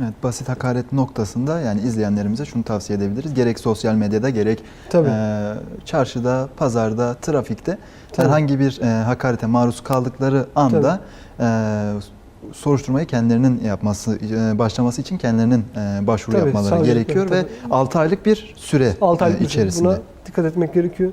Evet basit hakaret noktasında yani izleyenlerimize şunu tavsiye edebiliriz. Gerek sosyal medyada gerek Tabii. e, çarşıda, pazarda, trafikte Tabii. herhangi bir e, hakarete maruz kaldıkları anda e, soruşturmayı kendilerinin yapması, e, başlaması için kendilerinin e, başvuru Tabii, yapmaları savcılık, gerekiyor ve 6 aylık bir süre 6 aylık bir süre. E, içerisinde. Buna dikkat etmek gerekiyor.